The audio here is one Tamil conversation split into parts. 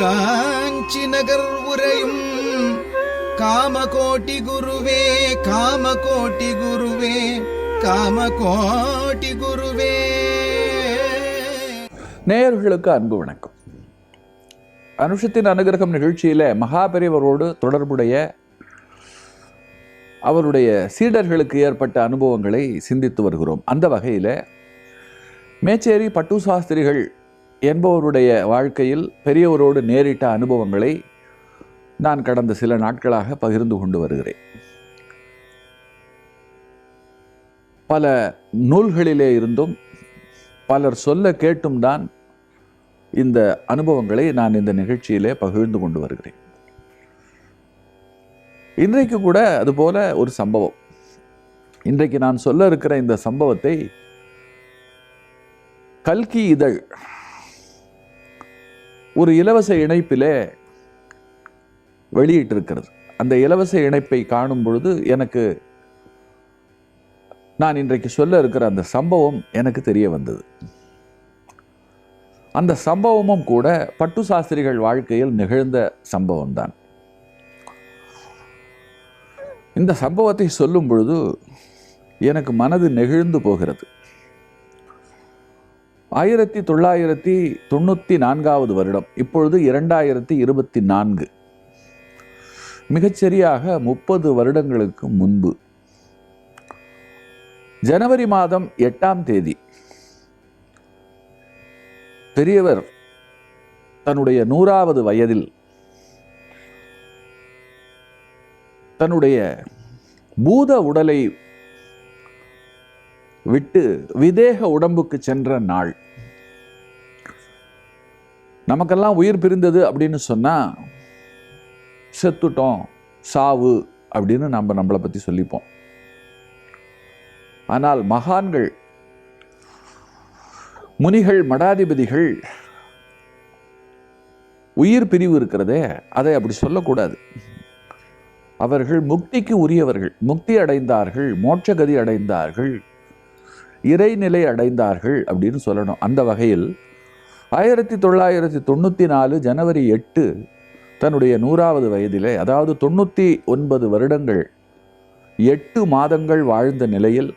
காஞ்சி நகர் உரையும் காமகோட்டி குருவே காமகோட்டி குருவே காமகோட்டி குருவே. நேயர்களுக்கு அன்பு வணக்கம். அனுஷத்தின் அனுகிரகம் நிகழ்ச்சியில மகாபெரிவரோடு தொடர்புடைய அவருடைய சீடர்களுக்கு ஏற்பட்ட அனுபவங்களை சிந்தித்து வருகிறோம். அந்த வகையில் மேச்சேரி பட்டு சாஸ்திரிகள் என்பவருடைய வாழ்க்கையில் பெரியவரோடு நேரிட்ட அனுபவங்களை நான் கடந்த சில நாட்களாக பகிர்ந்து கொண்டு வருகிறேன். பல நூல்களிலே இருந்தும் பலர் சொல்ல கேட்டும் தான் இந்த அனுபவங்களை நான் இந்த நிகழ்ச்சியிலே பகிர்ந்து கொண்டு வருகிறேன். இன்றைக்கு கூட அதுபோல ஒரு சம்பவம். இன்றைக்கு நான் சொல்ல இருக்கிற இந்த சம்பவத்தை கல்கி இதழ் ஒரு இலவச இணைப்பிலே வெளியிட்டிருக்கிறது. அந்த இலவச இணைப்பை காணும் பொழுது எனக்கு நான் இன்றைக்கு சொல்ல இருக்கிற அந்த சம்பவம் எனக்கு தெரிய வந்தது. அந்த சம்பவமும் கூட பட்டு சாஸ்திரிகள் வாழ்க்கையில் நிகழ்ந்த சம்பவம் தான் இந்த சம்பவத்தை சொல்லும் பொழுது எனக்கு மனது நெகிழ்ந்து போகிறது. ஆயிரத்தி தொள்ளாயிரத்தி தொண்ணூற்றி நான்காவது வருடம் இப்பொழுது இரண்டாயிரத்தி இருபத்தி நான்கு. மிகச்சரியாக முப்பது வருடங்களுக்கு முன்பு. ஜனவரி மாதம் எட்டாம் தேதி பெரியவர் தன்னுடைய நூறாவது வயதில் தன்னுடைய பூத உடலை விட்டு விதேக உடம்புக்கு சென்ற நாள். நமக்கெல்லாம் உயிர் பிரிந்தது அப்படின்னு சொன்னா செத்துட்டோம் சாவு அப்படின்னு நம்ம நம்மளை பற்றி சொல்லிப்போம். ஆனால் மகான்கள் முனிகள் மடாதிபதிகள் உயிர் பிரிவு இருக்கிறதே அதை அப்படி சொல்லக்கூடாது. அவர்கள் முக்திக்கு உரியவர்கள் முக்தி அடைந்தார்கள் மோட்சகதி அடைந்தார்கள். இறைநிலை அடைந்தார்கள் அப்படின்னு சொல்லணும். அந்த வகையில் ஆயிரத்தி தொள்ளாயிரத்தி தொண்ணூற்றி நாலு ஜனவரி எட்டு தன்னுடைய நூறாவது வயதிலே அதாவது தொண்ணூற்றி ஒன்பது வருடங்கள் எட்டு மாதங்கள் வாழ்ந்த நிலையில்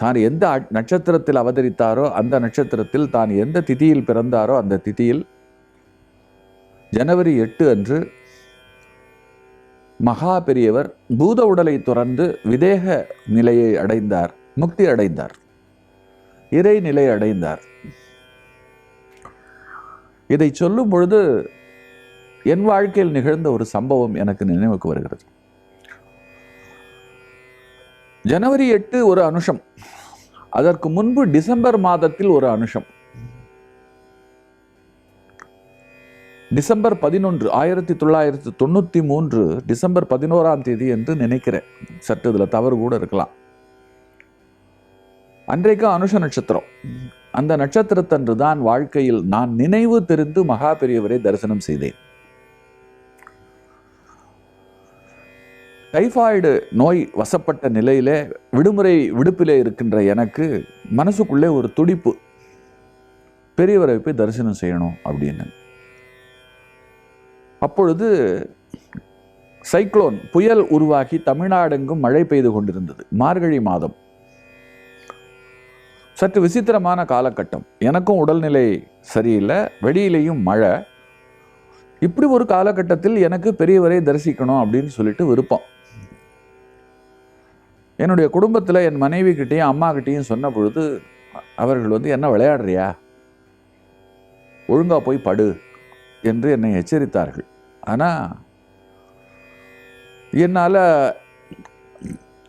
தான் எந்த நட்சத்திரத்தில் அவதரித்தாரோ அந்த நட்சத்திரத்தில் தான் எந்த திதியில் பிறந்தாரோ அந்த திதியில் ஜனவரி எட்டு அன்று மகா பெரியவர் பூத உடலை துறந்து விதேக நிலையை அடைந்தார் முக்தி அடைந்தார். இறைநிலை அடைந்தார். இதை சொல்லும் பொழுது என் வாழ்க்கையில் நிகழ்ந்த ஒரு சம்பவம் எனக்கு நினைவுக்கு வருகிறது. ஜனவரி எட்டு ஒரு அனுஷம். அதற்கு முன்பு டிசம்பர் மாதத்தில் ஒரு அனுஷம். டிசம்பர் பதினொன்று ஆயிரத்தி தொள்ளாயிரத்தி தொண்ணூற்றி மூன்று டிசம்பர் பதினோராம் தேதி என்று நினைக்கிறேன். சற்று இதில் தவறு கூட இருக்கலாம். அன்றைக்கு அனுஷ நட்சத்திரம். அந்த நட்சத்திரத்தன்று தான் வாழ்க்கையில் நான் நினைவு தெரிந்து மகா பெரியவரை தரிசனம் செய்தேன். டைஃபாய்டு நோய் வசப்பட்ட நிலையிலே விடுமுறை விடுப்பிலே இருக்கின்ற எனக்கு மனசுக்குள்ளே ஒரு துடிப்பு. பெரியவரை போய் தரிசனம் செய்யணும் அப்படின்னு. அப்பொழுது சைக்ளோன் புயல் உருவாகி தமிழ்நாடெங்கும் மழை பெய்து கொண்டிருந்தது. மார்கழி மாதம். சற்று விசித்திரமான காலகட்டம். எனக்கும் உடல்நிலை சரியில்லை வெளியிலேயும் மழை. இப்படி ஒரு காலகட்டத்தில் எனக்கு பெரியவரை தரிசிக்கணும் அப்படின்னு சொல்லிட்டு விருப்பம். என்னுடைய குடும்பத்தில் என் மனைவி கிட்டேயும் அம்மா கிட்டேயும் சொன்ன பொழுது அவர்கள் வந்து என்ன விளையாடுறியா? ஒழுங்காக போய் படு என்று என்னை எச்சரித்தார்கள். ஆனால் என்னால்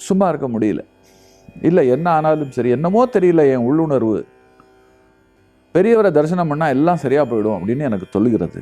சும்மா இருக்க முடியல. இல்லை என்ன ஆனாலும் சரி என்னமோ தெரியல என் உள்ளுணர்வு. பெரியவரை தரிசனம் பண்ணால் எல்லாம் சரியாக போயிடும் அப்படின்னு எனக்கு சொல்லுகிறது.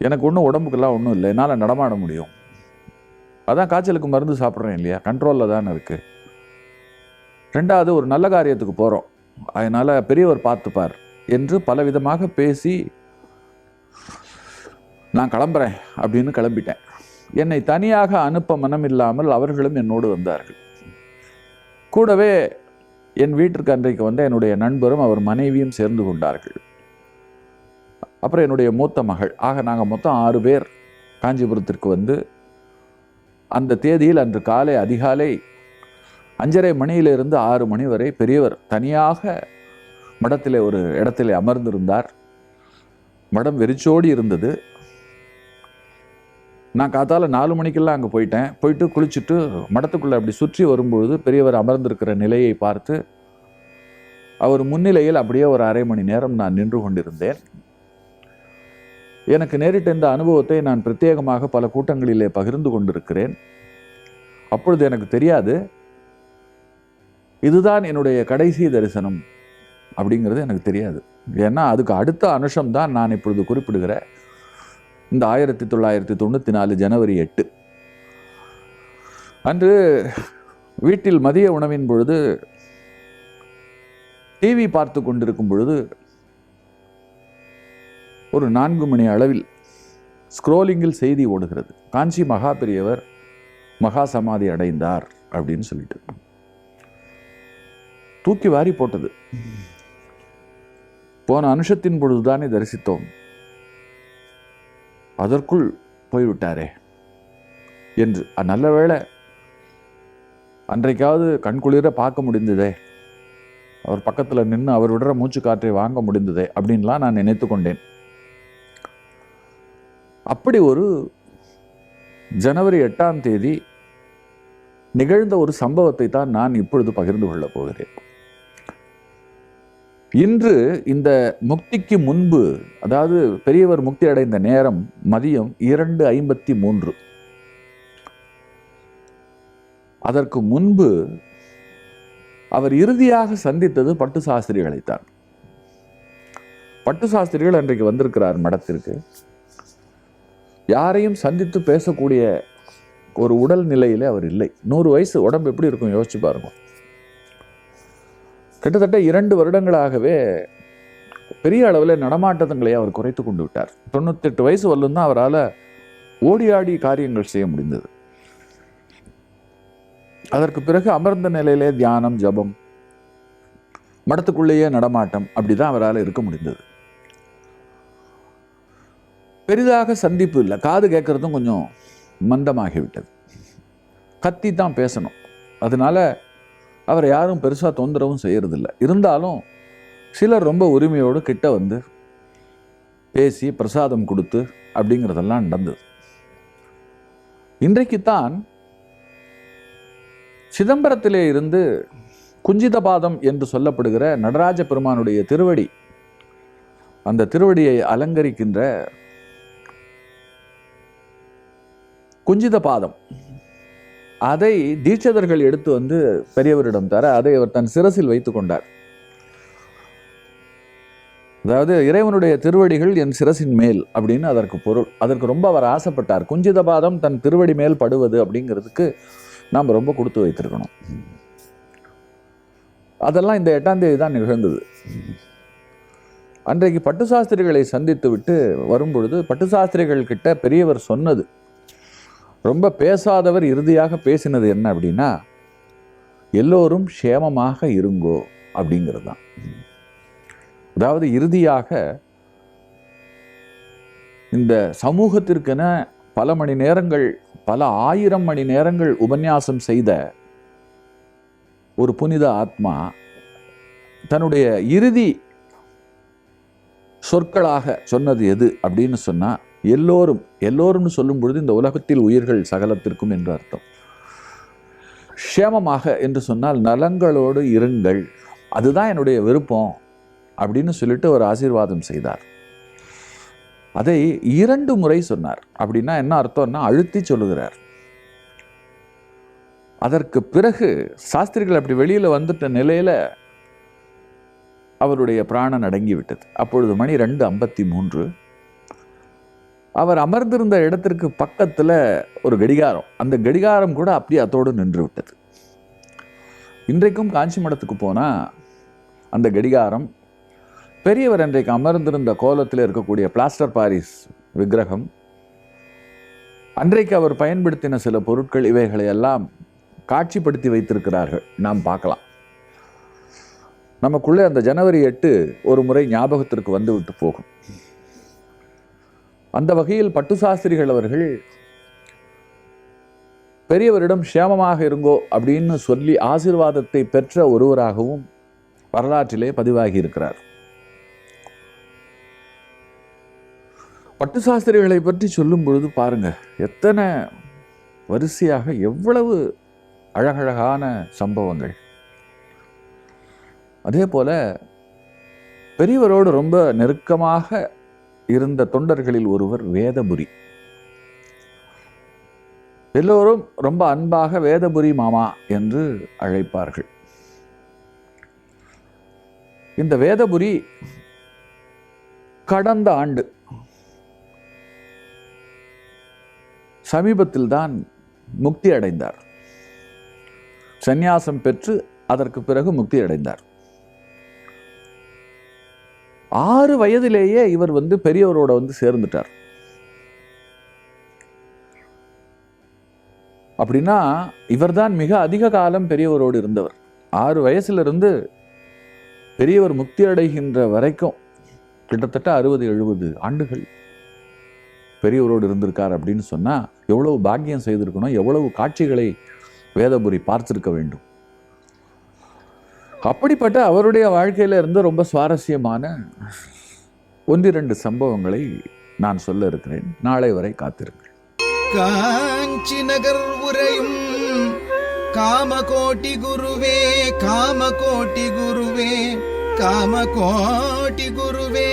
எனக்கு ஒன்றும் உடம்புக்கெல்லாம் ஒன்றும் இல்லை. என்னால் நடமாட முடியும். அதான் காய்ச்சலுக்கு மருந்து சாப்பிட்றேன் இல்லையா? கண்ட்ரோலில் தானே இருக்குது ரெண்டாவது ஒரு நல்ல காரியத்துக்கு போகிறோம் அதனால் பெரியவர் பார்த்துப்பார் என்று பலவிதமாக பேசி நான் கிளம்புறேன் அப்படின்னு கிளம்பிட்டேன். என்னை தனியாக அனுப்ப மனம் இல்லாமல் அவர்களும் என்னோடு வந்தார்கள். கூடவே என் வீட்டிற்கு அன்றைக்கு வந்த என்னுடைய நண்பரும் அவர் மனைவியும் சேர்ந்து கொண்டார்கள். அப்புறம் என்னுடைய மூத்த மகள். ஆக நாங்கள் மொத்தம் ஆறு பேர் காஞ்சிபுரத்திற்கு வந்து அந்த தேதியில் அன்று காலை அதிகாலை அஞ்சரை மணியிலிருந்து ஆறு மணி வரை பெரியவர் தனியாக மடத்திலே ஒரு இடத்திலே அமர்ந்திருந்தார். மடம் வெறிச்சோடி இருந்தது. நான் காத்தால நாலு மணிக்கெல்லாம் அங்கே போயிட்டேன். போயிட்டு குளிச்சுட்டு மடத்துக்குள்ளே அப்படி சுற்றி வரும்பொழுது பெரியவர் அமர்ந்திருக்கிற நிலையை பார்த்து அவர் முன்னிலையில் அப்படியே ஒரு அரை மணி நேரம் நான் நின்று கொண்டிருந்தேன். எனக்கு நேரிட்ட இந்த அனுபவத்தை நான் பிரத்யேகமாக பல கூட்டங்களிலே பகிர்ந்து கொண்டிருக்கிறேன். அப்பொழுது எனக்கு தெரியாது இதுதான் என்னுடைய கடைசி தரிசனம். அப்படிங்கிறது எனக்கு தெரியாது. ஏன்னா அதுக்கு அடுத்த அனுஷம் தான் நான் இப்பொழுது குறிப்பிடுகிற இந்த ஆயிரத்தி தொள்ளாயிரத்தி தொண்ணூற்றி நாலு ஜனவரி எட்டு. அன்று வீட்டில் மதிய உணவின் பொழுது டிவி பார்த்து கொண்டிருக்கும் பொழுது ஒரு நான்கு மணி அளவில் ஸ்க்ரோலிங்கில் செய்தி ஓடுகிறது. காஞ்சி மகா பெரியவர் மகா சமாதி அடைந்தார் அப்படின்னு சொல்லிட்டு. தூக்கி வாரி போட்டது. போன அனுஷத்தின் பொழுதுதானே தரிசித்தோம். அதற்குள் போய்விட்டாரே என்று. நல்ல வேளை அன்றைக்காவது கண்குளிர பார்க்க முடிந்ததே. அவர் பக்கத்தில் நின்று அவர் விடுற மூச்சு காற்றை வாங்க முடிந்ததே அப்படின்லாம் நான் நினைத்து கொண்டேன். அப்படி ஒரு ஜனவரி எட்டாம் தேதி நிகழ்ந்த ஒரு சம்பவத்தை தான் நான் இப்பொழுது பகிர்ந்து கொள்ளப் போகிறேன். இன்று இந்த முக்திக்கு முன்பு அதாவது பெரியவர் முக்தி அடைந்த நேரம் மதியம் இரண்டு ஐம்பத்தி மூன்று. அதற்கு முன்பு அவர் இறுதியாக சந்தித்தது பட்டு சாஸ்திரிகளைத்தான் பட்டு சாஸ்திரிகள் அன்றைக்கு வந்திருக்கிறார் மடத்திற்கு. யாரையும் சந்தித்து பேசக்கூடிய ஒரு உடல் நிலையில் அவர் இல்லை. நூறு வயசு உடம்பு எப்படி இருக்கும்? யோசிச்சு பாருங்கள் கிட்டத்தட்ட இரண்டு வருடங்களாகவே பெரிய அளவில் நடமாட்டங்களை அவர் குறைத்து கொண்டு விட்டார். தொண்ணூத்தெட்டு வயசு வரலும் தான் அவரால் ஓடி ஆடி காரியங்கள் செய்ய முடிந்தது. அதற்கு பிறகு அமர்ந்த நிலையிலே தியானம் ஜபம் மடத்துக்குள்ளேயே நடமாட்டம் அப்படிதான் அவரால் இருக்க முடிந்தது. பெரிதாக சந்திப்பு இல்லை. காது கேட்கறதும் கொஞ்சம் மந்தமாகிவிட்டது. கத்தி தான் பேசணும். அதனால அவரை யாரும் பெருசாக தொந்தரவும் செய்யறதில்ல. இருந்தாலும் சிலர் ரொம்ப உரிமையோடு கிட்ட வந்து பேசி பிரசாதம் கொடுத்து அப்படிங்கிறதெல்லாம் நடந்தது. இன்றைக்குத்தான் சிதம்பரத்திலே இருந்து குஞ்சிதபாதம் என்று சொல்லப்படுகிற நடராஜ பெருமானுடைய திருவடி அந்த திருவடியை அலங்கரிக்கின்ற குஞ்சித பாதம் அதை தீட்சதர்கள் எடுத்து வந்து பெரியவரிடம் தர அதை அவர் தன் சிரசில் வைத்துக் கொண்டார். அதாவது இறைவனுடைய திருவடிகள் என் சிரசின் மேல் அப்படின்னு அதற்கு பொருள். அதற்கு ரொம்ப அவர் ஆசைப்பட்டார். குஞ்சித பாதம் தன் திருவடி மேல் படுவது அப்படிங்கிறதுக்கு நாம் ரொம்ப கொடுத்து வைத்திருக்கணும். அதெல்லாம் இந்த எட்டாம் தேதி தான் நிகழ்ந்தது. அன்றைக்கு பட்டு சாஸ்திரிகளை சந்தித்து விட்டு வரும்பொழுது பட்டு சாஸ்திரிகள் கிட்ட பெரியவர் சொன்னது ரொம்ப பேசாதவர் இறுதியாக பேசினது என்ன அப்படின்னா எல்லோரும் க்ஷேமமாக இருங்கோ அப்படிங்கிறது தான் அதாவது இறுதியாக இந்த சமூகத்திற்கென பல மணி நேரங்கள் பல ஆயிரம் மணி நேரங்கள் உபன்யாசம் செய்த ஒரு புனித ஆத்மா தன்னுடைய இறுதி சொற்களாக சொன்னது எது அப்படின்னு சொன்னா எல்லோரும் எல்லோரும்னு சொல்லும் பொழுது இந்த உலகத்தில் உயிர்கள் சகலத்திற்கும் என்று அர்த்தம். க்ஷேமமாக என்று சொன்னால் நலங்களோடு இருங்கள் அதுதான் என்னுடைய விருப்பம் அப்படின்னு சொல்லிட்டு ஒரு ஆசீர்வாதம் செய்தார். அதை இரண்டு முறை சொன்னார். அப்படின்னா என்ன அர்த்தம்னா அழுத்தி சொல்லுகிறார். அதற்கு பிறகு சாஸ்திரிகள் அப்படி வெளியில வந்துட்ட நிலையில அவருடைய பிராணம் அடங்கி விட்டது. அப்பொழுது மணி ரெண்டு ஐம்பத்தி மூன்று. அவர் அமர்ந்திருந்த இடத்திற்கு பக்கத்தில் ஒரு கடிகாரம். அந்த கடிகாரம் கூட அப்படியே அதோடு நின்று விட்டது இன்றைக்கும் காஞ்சி மடத்துக்கு போனால் அந்த கடிகாரம் பெரியவர் அன்றைக்கு அமர்ந்திருந்த கோலத்தில் இருக்கக்கூடிய பிளாஸ்டர் பாரிஸ் விக்கிரகம் அன்றைக்கு அவர் பயன்படுத்தின சில பொருட்கள் இவைகளை எல்லாம் காட்சிப்படுத்தி வைத்திருக்கிறார்கள். நாம் பார்க்கலாம். நமக்குள்ளே அந்த ஜனவரி எட்டு ஒரு முறை ஞாபகத்திற்கு வந்து விட்டு போகும். அந்த வகையில் பட்டு சாஸ்திரிகள் அவர்கள் பெரியவரிடம் சேமமாக இருங்கோ அப்படின்னு சொல்லி ஆசிர்வாதத்தை பெற்ற ஒருவராகவும் வரலாற்றிலே பதிவாகி இருக்கிறார். பட்டு சாஸ்திரிகளை பற்றி சொல்லும் பொழுது பாருங்க எத்தனை வரிசையாக எவ்வளவு அழகழகான சம்பவங்கள். அதே போல பெரியவரோடு ரொம்ப நெருக்கமாக இருந்த தொண்டர்களில் ஒருவர் வேதபுரி. எல்லோரும் ரொம்ப அன்பாக வேதபுரி மாமா என்று அழைப்பார்கள். இந்த வேதபுரி கடந்த ஆண்டு சமீபத்தில் தான் முக்தி அடைந்தார். சந்நியாசம் பெற்று அதற்கு பிறகு முக்தி அடைந்தார். ஆறு வயதிலேயே இவர் வந்து பெரியவரோட வந்து சேர்ந்துட்டார். அப்படின்னா இவர்தான் மிக அதிக காலம் பெரியவரோடு இருந்தவர். ஆறு வயசுல பெரியவர் முக்தி அடைகின்ற வரைக்கும் கிட்டத்தட்ட அறுபது எழுபது ஆண்டுகள் பெரியவரோடு இருந்திருக்கார் அப்படின்னு சொன்னா எவ்வளவு பாக்கியம் செய்திருக்கணும் எவ்வளவு காட்சிகளை வேதபுரி பார்த்திருக்க வேண்டும். அப்படிப்பட்ட அவருடைய வாழ்க்கையில் இருந்து ரொம்ப சுவாரஸ்யமான ஒன்றிரண்டு சம்பவங்களை நான் சொல்ல இருக்கிறேன். நாளை வரை காத்திருங்கள். காஞ்சி நகர் உரையும் காமகோட்டி குருவே காமகோட்டி குருவே காமகோட்டி குருவே.